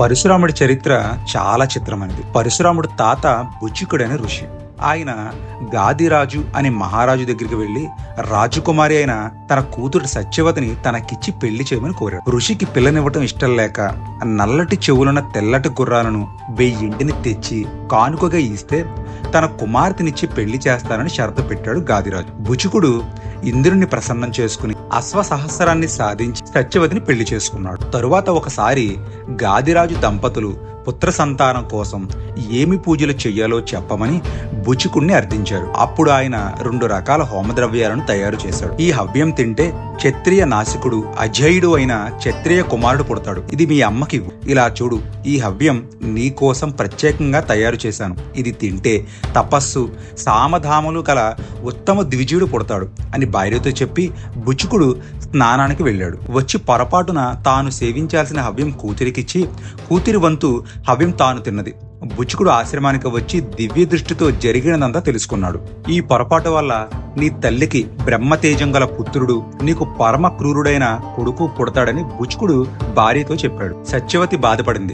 పరశురాముడి చరిత్ర చాలా చిత్రమైనది. పరశురాముడు తాత బుచ్చికుడైన ఋషి. ఆయన గాదిరాజు అనే మహారాజు దగ్గరికి వెళ్ళి రాజకుమారి అయిన తన కూతురు సత్యవతిని తనకిచ్చి పెళ్ళి చేయమని కోరాడు. ఋషికి పిల్లనివ్వటం ఇష్టం లేక నల్లటి చెవులున్న తెల్లటి గుర్రాలను వెయ్యింటిని తెచ్చి కానుకగా ఇస్తే తన కుమార్తెనిచ్చి పెళ్ళి చేస్తానని షరతు పెట్టాడు గాదిరాజు. బుచుకుడు ఇంద్రుని ప్రసన్నం చేసుకుని అశ్వసహస్రాన్ని సాధించి సత్యవతిని పెళ్ళి చేసుకున్నాడు. తరువాత ఒకసారి గాదిరాజు దంపతులు పుత్ర సంతానం కోసం ఏమి పూజలు చెయ్యాలో చెప్పమని బుచుకుణ్ణి అర్థించారు అప్పుడు ఆయన రెండు రకాల హోమద్రవ్యాలను తయారు చేశాడు. ఈ హవ్యం తింటే క్షత్రియ నాసికుడు అజయుడు అయిన క్షత్రియ కుమారుడు పుడతాడు. ఇది మీ అమ్మకి ఇలా చూడు ఈ హవ్యం నీ కోసం ప్రత్యేకంగా తయారు చేశాను. ఇది తింటే తపస్సు సామధాములు గల ఉత్తమ ద్విజుడు పుడతాడు అని భార్యతో చెప్పి బుచుకుడు స్నానానికి వెళ్ళాడు. వచ్చి పొరపాటున తాను సేవించాల్సిన హవ్యం కూతురికిచ్చి కూతురి వంతు హవ్యం తాను తిన్నది. బుచుకుడు ఆశ్రమానికి వచ్చి దివ్య దృష్టితో జరిగినదంతా తెలుసుకున్నాడు. ఈ పొరపాటు వల్ల నీ తల్లికి బ్రహ్మతేజం గల పుత్రుడు నీకు పరమ క్రూరుడైన కొడుకు పుడతాడని బుచుకుడు భార్యతో చెప్పాడు. సత్యవతి బాధపడింది.